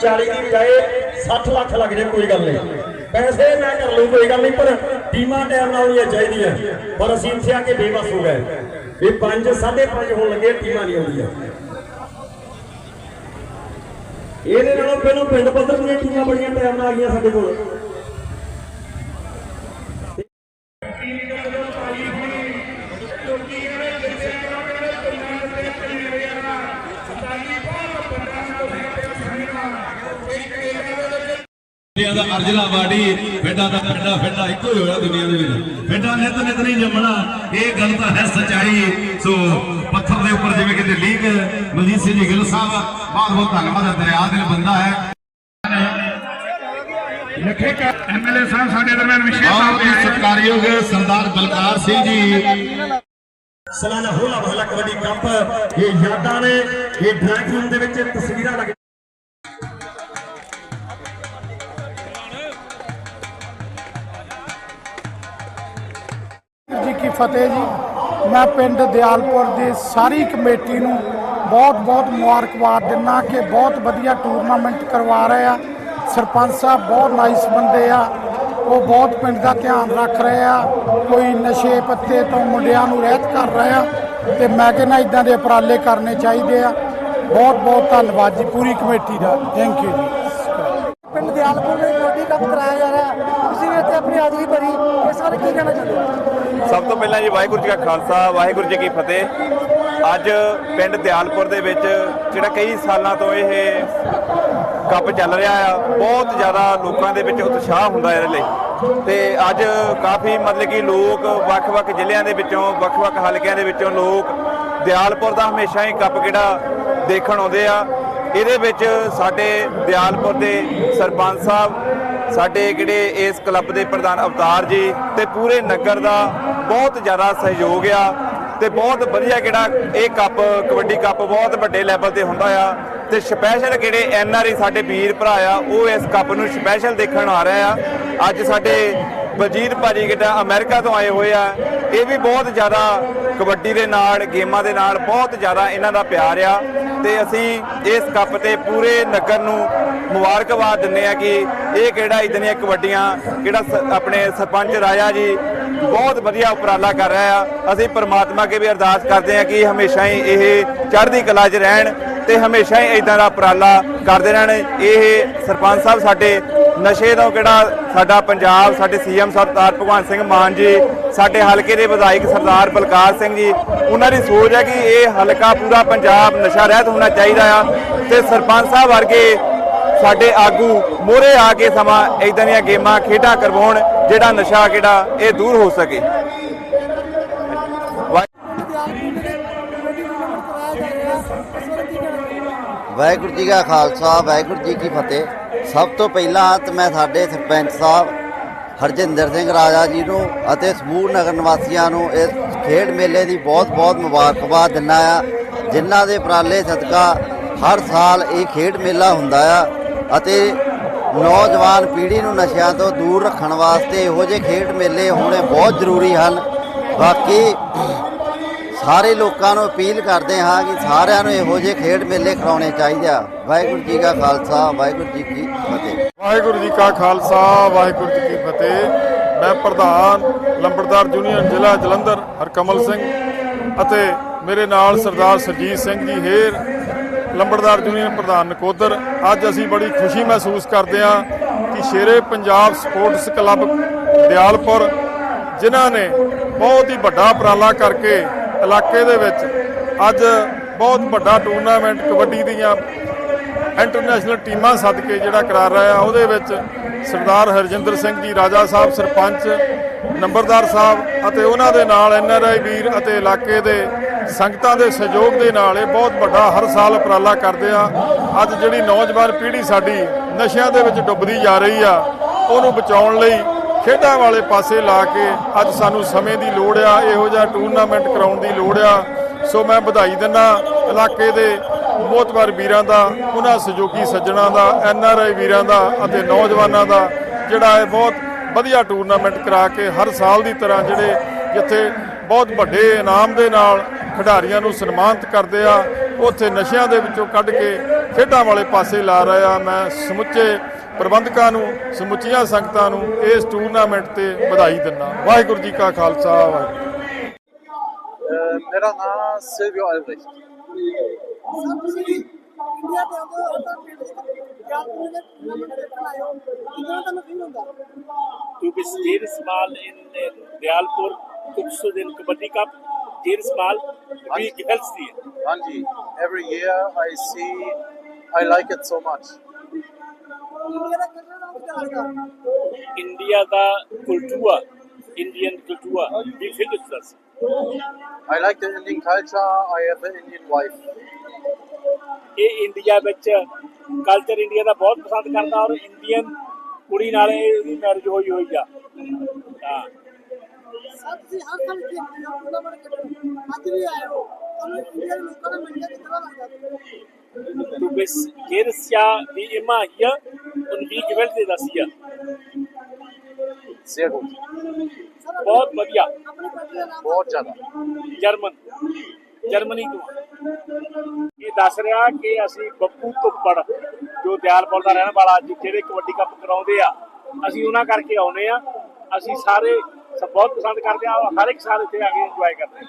40 ਦੀ ਬਜਾਏ 60 ਲੱਖ ਲੱਗ ਜੇ, ਕੋਈ ਗੱਲ ਨਹੀਂ। ਪੈਸੇ ਮੈਂ ਕਰ ਲਊ, ਕੋਈ ਗੱਲ ਨਹੀਂ, ਪਰ ਟੀਮਾਂ ਟਾਈਮ ਨਾਲ ਹੋਣੀਆਂ ਚਾਹੀਦੀਆਂ ਪਰ ਅਸੀਂ ਇੱਥੇ ਆ ਕੇ ਬੇਵਸ ਹੋ ਗਏ। ਵੀ 5 5.5 ਹੋਣ ਲੱਗੇ, ਟੀਮਾਂ ਨਹੀਂ ਆਉਂਦੀਆਂ। ਇਹਦੇ ਨਾਲੋਂ ਪਹਿਲਾਂ ਪਿੰਡ ਪੱਧਰ ਦੀਆਂ ਟੀਮਾਂ ਬੜੀਆਂ ਟਾਈਮ ਨਾਲ ਆ ਗਈਆਂ ਸਾਡੇ ਕੋਲ। ਦੁਨੀਆ ਦਾ ਅਰਜਨਾ ਬਾਡੀ ਫੇਡਾਂ ਦਾ ਫੇਡਾ ਫੇਡਾ ਇੱਕੋ ਹੀ ਹੋਇਆ ਦੁਨੀਆ ਦੇ ਵਿੱਚ। ਫੇਡਾਂ ਨਿਤ ਨਿਤ ਨਹੀਂ ਜੰਮਣਾ ਇਹ ਗੱਲ ਤਾਂ ਹੈ ਸਚਾਈ। ਸੋ ਪੱਥਰ ਦੇ ਉੱਪਰ ਜਿਵੇਂ ਕਿਤੇ ਲੀਕ ਮਲਜੀਤ ਸਿੰਘ ਜੀ ਗਿੱਲ ਸਾਹਿਬ ਬਹੁਤ ਬਹੁਤ ਧੰਨਵਾਦ ਹੈ ਦਰਿਆ ਦਿਲ ਬੰਦਾ ਹੈ। ਲੱਖੇ ਐਮਐਲਏ ਸਾਹਿਬ ਸਾਡੇ ਦਰਮਿਆਨ ਵਿਸ਼ੇਸ਼ ਤੌਰ ਤੇ ਸਤਿਕਾਰਯੋਗ ਸਰਦਾਰ ਬਲਕਾਰ ਸਿੰਘ ਜੀ। ਸਲਾਨਾ ਹੋਲਾ ਮਹੱਲਾ ਕਬੱਡੀ ਕੱਪ ਇਹ ਯਾਦਾਂ ਨੇ ਇਹ ਰੂਮ ਦੇ ਵਿੱਚ ਤਸਵੀਰਾਂ ਲੱਗ ਕੀ ਫਤਿਹ ਜੀ। ਮੈਂ ਪਿੰਡ ਦਿਆਲਪੁਰ ਦੀ ਸਾਰੀ ਕਮੇਟੀ ਨੂੰ ਬਹੁਤ-ਬਹੁਤ ਮੁਬਾਰਕਬਾਦ ਦਿੰਦਾ ਕਿ ਬਹੁਤ ਵਧੀਆ ਟੂਰਨਾਮੈਂਟ ਕਰਵਾ ਰਹੇ ਆ। ਸਰਪੰਚ ਸਾਹਿਬ ਬਹੁਤ ਨਾਈਸ ਬੰਦੇ ਆ। ਉਹ ਬਹੁਤ ਪਿੰਡ ਦਾ ਧਿਆਨ ਰੱਖ ਰਹੇ ਆ। ਕੋਈ ਨਸ਼ੇ ਪੱਤੇ ਤੋਂ ਮੁੰਡਿਆਂ ਨੂੰ ਰਹਿਤ ਕਰ ਰਹੇ ਆ ਤੇ ਮੈਂ ਕਹਿੰਦਾ ਇਦਾਂ ਦੇ ਉਪਰਾਲੇ ਕਰਨੇ ਚਾਹੀਦੇ ਆ। ਬਹੁਤ-ਬਹੁਤ ਧੰਨਵਾਦ ਜੀ ਪੂਰੀ ਕਮੇਟੀ ਦਾ। ਥੈਂਕ ਯੂ ਜੀ। ਪਿੰਡ ਦਿਆਲਪੁਰ ਵਿੱਚ ਕਬੱਡੀ ਕੱਪ ਕਰਾਇਆ ਜਾ ਰਿਹਾ ਤੁਸੀਂ ਵੀ ਇੱਥੇ ਆਪਣੀ ਹਾਜ਼ਰੀ ਭਰੀ। ਇਸ ਬਾਰੇ ਕੀ ਕਹਿਣਾ ਚਾਹੁੰਦੇ ਹੋ? ਸਭ ਤੋਂ ਪਹਿਲਾਂ ਜੀ ਵਾਹਿਗੁਰੂ ਜੀ ਕਾ ਖਾਲਸਾ, ਵਾਹਿਗੁਰੂ ਜੀ ਕੀ ਫਤਿਹ। ਅੱਜ ਪਿੰਡ ਦਿਆਲਪੁਰ ਦੇ ਵਿੱਚ ਜਿਹੜਾ ਕਈ ਸਾਲਾਂ ਤੋਂ ਇਹ ਕੱਪ ਚੱਲ ਰਿਹਾ ਆ, ਬਹੁਤ ਜ਼ਿਆਦਾ ਲੋਕਾਂ ਦੇ ਵਿੱਚ ਉਤਸ਼ਾਹ ਹੁੰਦਾ ਇਹਦੇ ਲਈ। ਤੇ ਅੱਜ ਕਾਫੀ ਮਤਲਬ ਕਿ ਲੋਕ ਵੱਖ-ਵੱਖ ਜ਼ਿਲ੍ਹਿਆਂ ਦੇ ਵਿੱਚੋਂ, ਵੱਖ-ਵੱਖ ਹਲਕਿਆਂ ਦੇ ਵਿੱਚੋਂ ਲੋਕ ਦਿਆਲਪੁਰ ਦਾ ਹਮੇਸ਼ਾ ਹੀ ਕੱਪ ਕਿਹੜਾ ਦੇਖਣ ਆਉਂਦੇ ਆ। ਇਹਦੇ ਵਿੱਚ ਸਾਡੇ ਦਿਆਲਪੁਰ ਦੇ ਸਰਪੰਚ ਸਾਹਿਬ ਸਾਡੇ ਜਿਹੜੇ ਇਸ ਕਲੱਬ ਦੇ ਪ੍ਰਧਾਨ ਅਵਤਾਰ ਜੀ ਤੇ ਪੂਰੇ ਨਗਰ ਦਾ ਬਹੁਤ ਜ਼ਿਆਦਾ ਸਹਿਯੋਗ ਆ ਤੇ ਬਹੁਤ ਵਧੀਆ ਕਿਹੜਾ ਇਹ ਕੱਪ, ਕਬੱਡੀ ਕੱਪ ਬਹੁਤ ਵੱਡੇ ਲੈਵਲ ਤੇ ਹੁੰਦਾ ਆ। ਤੇ ਸਪੈਸ਼ਲ ਕਿਹੜੇ ਐਨ ਆਰ ਆਈ ਸਾਡੇ ਵੀਰ ਭਰਾ ਆ, ਉਹ ਇਸ ਕੱਪ ਨੂੰ ਸਪੈਸ਼ਲ ਦੇਖਣ ਆ ਰਹੇ ਆ। ਅੱਜ ਸਾਡੇ ਵਜੀਰ ਭਾਜੀ ਕਿਹੜਾ ਅਮਰੀਕਾ ਤੋਂ ਆਏ ਹੋਏ ਆ। ਇਹ ਵੀ ਬਹੁਤ ਜ਼ਿਆਦਾ ਕਬੱਡੀ ਦੇ ਨਾਲ, ਗੇਮਾਂ ਦੇ ਨਾਲ ਬਹੁਤ ਜ਼ਿਆਦਾ ਇਹਨਾਂ ਦਾ ਪਿਆਰ ਆ। ਤੇ ਅਸੀਂ ਇਸ ਕੱਪ ਤੇ ਪੂਰੇ ਨਗਰ ਨੂੰ ਮੁਬਾਰਕਬਾਦ ਦਿੰਦੇ ਆ ਕਿ ਇਹ ਕਿਹੜਾ ਇਤਨੀਆਂ ਕਬੱਡੀਆਂ, ਕਿਹੜਾ ਸ- ਆਪਣੇ ਸਰਪੰਚ ਰਾਜਾ ਜੀ ਬਹੁਤ ਵਧੀਆ ਉਪਰਾਲਾ ਕਰ ਰਿਹਾ ਆ। ਅਸੀਂ ਪਰਮਾਤਮਾ ਅੱਗੇ ਵੀ ਅਰਦਾਸ ਕਰਦੇ ਆ ਕਿ ਹਮੇਸ਼ਾ ਹੀ ਇਹ ਚੜ੍ਹਦੀ ਕਲਾ 'ਚ ਰਹਿਣ ਤੇ ਹਮੇਸ਼ਾ ਹੀ ਇਦਾਂ ਦਾ ਉਪਰਾਲਾ ਕਰਦੇ ਰਹਿਣ। ਇਹ ਸਰਪੰਚ ਸਾਹਿਬ ਸਾਡੇ ਨਸ਼ੇ ਤੋਂ ਕਿਹੜਾ ਸਾਡਾ ਪੰਜਾਬ, ਸਾਡੇ ਸੀਐਮ ਸਰਦਾਰ ਭਗਵੰਤ ਸਿੰਘ ਮਾਨ ਜੀ ਸਾਡੇ ਹਲਕੇ ਦੇ ਵਿਧਾਇਕ ਸਰਦਾਰ ਬਲਕਾਰ ਸਿੰਘ ਜੀ, ਉਹਨਾਂ ਦੀ ਸੋਚ ਹੈ ਕਿ ਇਹ ਹਲਕਾ ਪੂਰਾ ਪੰਜਾਬ ਨਸ਼ਾ ਰਹਿਤ ਹੋਣਾ ਚਾਹੀਦਾ ਆ ਤੇ ਸਰਪੰਚ ਸਾਹਿਬ ਵਰਗੇ ਸਾਡੇ ਆਗੂ ਮੋਰੇ ਆ ਕੇ ਸਮਾਂ ਇਦਾਂ ਦੀਆਂ ਗੇਮਾਂ ਖੇਡਾਂ ਕਰਵਾਉਣ, ਜਿਹੜਾ ਨਸ਼ਾ ਕਿਹੜਾ, ਇਹ ਦੂਰ ਹੋ ਸਕੇ। ਵਾਹਿਗੁਰੂ ਜੀ ਕਾ ਖਾਲਸਾ, ਵਾਹਿਗੁਰੂ ਜੀ ਕੀ ਫਤਿਹ। ਸਭ ਤੋਂ ਪਹਿਲਾਂ ਤਾਂ ਮੈਂ ਸਾਡੇ ਸਰਪੰਚ ਸਾਹਿਬ ਹਰਜਿੰਦਰ ਸਿੰਘ ਰਾਜਾ ਜੀ ਨੂੰ ਅਤੇ ਸਮੂਹ ਨਗਰ ਨਿਵਾਸੀਆਂ ਨੂੰ ਇਸ ਖੇਡ ਮੇਲੇ ਦੀ ਬਹੁਤ-ਬਹੁਤ ਮੁਬਾਰਕਬਾਦ ਦਿੰਦਾ ਆ, ਜਿਨ੍ਹਾਂ ਦੇ ਉਪਰਾਲੇ ਸਦਕਾ ਹਰ ਸਾਲ ਇਹ ਖੇਡ ਮੇਲਾ ਹੁੰਦਾ ਆ ਅਤੇ ਨੌਜਵਾਨ ਪੀੜ੍ਹੀ ਨੂੰ ਨਸ਼ਿਆਂ ਤੋਂ ਦੂਰ ਰੱਖਣ ਵਾਸਤੇ ਇਹੋ ਜਿਹੇ ਖੇਡ ਮੇਲੇ ਹੋਣੇ ਬਹੁਤ ਜ਼ਰੂਰੀ ਹਨ। ਬਾਕੀ ਸਾਰੇ ਲੋਕਾਂ ਨੂੰ ਅਪੀਲ ਕਰਦੇ ਹਾਂ ਕਿ ਸਾਰਿਆਂ ਨੂੰ ਇਹੋ ਜਿਹੇ ਖੇਡ ਮੇਲੇ ਕਰਾਉਣੇ ਚਾਹੀਦੇ ਆ। ਵਾਹਿਗੁਰੂ ਜੀ ਕਾ ਖਾਲਸਾ, ਵਾਹਿਗੁਰੂ ਜੀ ਕੀ ਫਤਿਹ। ਵਾਹਿਗੁਰੂ ਜੀ ਕਾ ਖਾਲਸਾ, ਵਾਹਿਗੁਰੂ ਜੀ ਕੀ ਫਤਿਹ। ਮੈਂ ਪ੍ਰਧਾਨ ਲੰਬੜਦਾਰ ਯੂਨੀਅਨ ਜ਼ਿਲ੍ਹਾ ਜਲੰਧਰ ਹਰਕਮਲ ਸਿੰਘ ਅਤੇ ਮੇਰੇ ਨਾਲ ਸਰਦਾਰ ਸਰਜੀਤ ਸਿੰਘ ਜੀ ਹੇਰ, ਲੰਬੜਦਾਰ ਯੂਨੀਅਨ ਪ੍ਰਧਾਨ ਨਕੋਦਰ। ਅੱਜ ਅਸੀਂ ਬੜੀ ਖੁਸ਼ੀ ਮਹਿਸੂਸ ਕਰਦੇ ਹਾਂ ਕਿ ਸ਼ੇਰੇ ਪੰਜਾਬ ਸਪੋਰਟਸ ਕਲੱਬ ਦਿਆਲਪੁਰ, ਜਿਨ੍ਹਾਂ ਨੇ ਬਹੁਤ ਹੀ ਵੱਡਾ ਉਪਰਾਲਾ ਕਰਕੇ ਇਲਾਕੇ ਦੇ ਵਿੱਚ ਅੱਜ ਬਹੁਤ ਵੱਡਾ ਟੂਰਨਾਮੈਂਟ ਕਬੱਡੀ ਦੀਆਂ ਇੰਟਰਨੈਸ਼ਨਲ ਟੀਮਾਂ ਸੱਦ ਕੇ ਜਿਹੜਾ ਕਰਾ ਰਿਹਾ ਆ ਉਹਦੇ ਵਿੱਚ ਸਰਦਾਰ ਹਰਜਿੰਦਰ ਸਿੰਘ ਜੀ, ਰਾਜਾ ਸਾਹਿਬ, ਸਰਪੰਚ, ਨੰਬਰਦਾਰ ਸਾਹਿਬ ਅਤੇ ਉਹਨਾਂ ਦੇ ਨਾਲ ਐਨਆਰਆਈ ਵੀਰ ਅਤੇ ਇਲਾਕੇ ਦੇ ਸੰਗਤਾਂ ਦੇ ਸਹਿਯੋਗ ਦੇ ਨਾਲ ਇਹ ਬਹੁਤ ਵੱਡਾ ਹਰ ਸਾਲ ਉਪਰਾਲਾ ਕਰਦੇ ਆ। ਅੱਜ ਜਿਹੜੀ ਨੌਜਵਾਨ ਪੀੜ੍ਹੀ ਸਾਡੀ ਨਸ਼ਿਆਂ ਦੇ ਵਿੱਚ ਡੁੱਬਦੀ ਜਾ ਰਹੀ ਆ, ਉਹਨੂੰ ਬਚਾਉਣ ਲਈ ਖੇਡਾਂ ਵਾਲੇ ਪਾਸੇ ਲਾ ਕੇ ਅੱਜ ਸਾਨੂੰ ਸਮੇਂ ਦੀ ਲੋੜ ਆ, ਇਹੋ ਜਿਹਾ ਟੂਰਨਾਮੈਂਟ ਕਰਾਉਣ ਦੀ ਲੋੜ ਆ। ਸੋ ਮੈਂ ਵਧਾਈ ਦਿੰਦਾ ਇਲਾਕੇ ਦੇ ਮੋਤਬਰ ਵੀਰਾਂ ਦਾ, ਉਹਨਾਂ ਸਹਿਯੋਗੀ ਸੱਜਣਾ ਦਾ, ਐਨ ਆਰ ਆਈ ਵੀਰਾਂ ਦਾ ਅਤੇ ਨੌਜਵਾਨਾਂ ਦਾ, ਜਿਹੜਾ ਇਹ ਬਹੁਤ ਵਧੀਆ ਟੂਰਨਾਮੈਂਟ ਕਰਾ ਕੇ ਹਰ ਸਾਲ ਦੀ ਤਰ੍ਹਾਂ ਜਿਹੜੇ ਜਿੱਥੇ ਬਹੁਤ ਵੱਡੇ ਇਨਾਮ ਦੇ ਨਾਲ ਖਿਡਾਰੀਆਂ ਨੂੰ ਸਨਮਾਨਿਤ ਕਰਦੇ ਆ, ਉੱਥੇ ਨਸ਼ਿਆਂ ਦੇ ਵਿੱਚੋਂ ਕੱਢ ਕੇ ਖੇਡਾਂ ਵਾਲੇ ਪਾਸੇ ਲਾ ਰਿਹਾ ਮੈਂ ਸਮੁੱਚੇ ਪ੍ਰਬੰਧਕਾਂ ਨੂੰ ਸਮੁੱਚੀਆਂ ਸੰਗਤਾਂ ਨੂੰ ਇਸ ਟੂਰਨਾਮੈਂਟ ਤੇ ਵਧਾਈ ਦਿੰਦਾ ਵਾਹਿਗੁਰੂ ਜੀ ਕਾ ਖਾਲਸਾ ਵਾਹਿਗੁਰੂ ਮੇਰਾ ਨਾਮ ਸਿਲਵੀਓ ਐਲਬ੍ਰੇcht ਸਰ ਤੁਸੀਂ ਇੰਡੀਆ ਦੇ ਆਉਂਦੇ ਹੋ ਤਾਂ ਪਿੰਡ ਦਿਆਲਪੁਰ ਦੇ ਟੂਰਨਾਮੈਂਟ ਦੇਖਣ ਆਏ ਹੋ ਕਿੰਨਾ ਤੁਹਾਨੂੰ ਫੀਲ ਹੁੰਦਾ Mal in, in Realpur, guckst du den Kabaddi Cup, jedes Mal. Wie gefällt es dir? ਹਾਂਜੀ every year I see I like it so much India the Kultur, Indian Kultur. Wie findest du das? I like the Indian culture I have an Indian wife. ਇਹ India ਵਿੱਚ culture India ਦਾ ਬਹੁਤ ਪਸੰਦ ਕਰਦਾ ਔਰ Indian ਕੁੜੀ ਨਾਲ ਇਹਦੀ ਮੈਰਿਜ ਹੋਈ ਹੋਈ ਆ। ਹਾਂ। ਸਰ ਤੁਸੀਂ ਹਰ ਸਾਲ ਕੀ ਟੂਰਨਾਮੈਂਟ ਖੇਡਣ ਅੱਜ ਵੀ ਆਏ ਹੋ। ਤੁਹਾਨੂੰ ਇੰਡੀਆ ਦੇ ਲੋਕਾਂ ਦਾ ਮਿਲ ਕੇ ਕਿੰਨਾ ਲੱਗਦਾ? Du bist jedes Jahr wie immer hier und wie gefällt dir das hier? sehr gut. ਦਾ ਨਾਮ ਬਹੁਤ ਜ਼ਿਆਦਾ। ਜਰਮਨ। ਜਰਮਨੀ ਤੋਂ। ਇਹ ਦੱਸ ਰਿਹਾ ਕਿ ਅਸੀਂ ਬੱਪੂ ਧੁੱਪੜ ਜੋ ਦਿਆਲਪੁਰ ਦਾ ਰਹਿਣ ਵਾਲਾ ਅੱਜ ਜਿਹੜੇ ਕਬੱਡੀ ਕੱਪ ਕਰਾਉਂਦੇ ਆ ਅਸੀਂ ਉਹਨਾਂ ਕਰਕੇ ਆਉਨੇ ਆ। ਅਸੀਂ ਸਾਰੇ ਬਹੁਤ ਪਸੰਦ ਕਰਦੇ ਆ ਹਰ ਇੱਕ ਸਾਲ ਇੱਥੇ ਆ ਕੇ ਇੰਜੋਏ ਕਰਦੇ ਆ।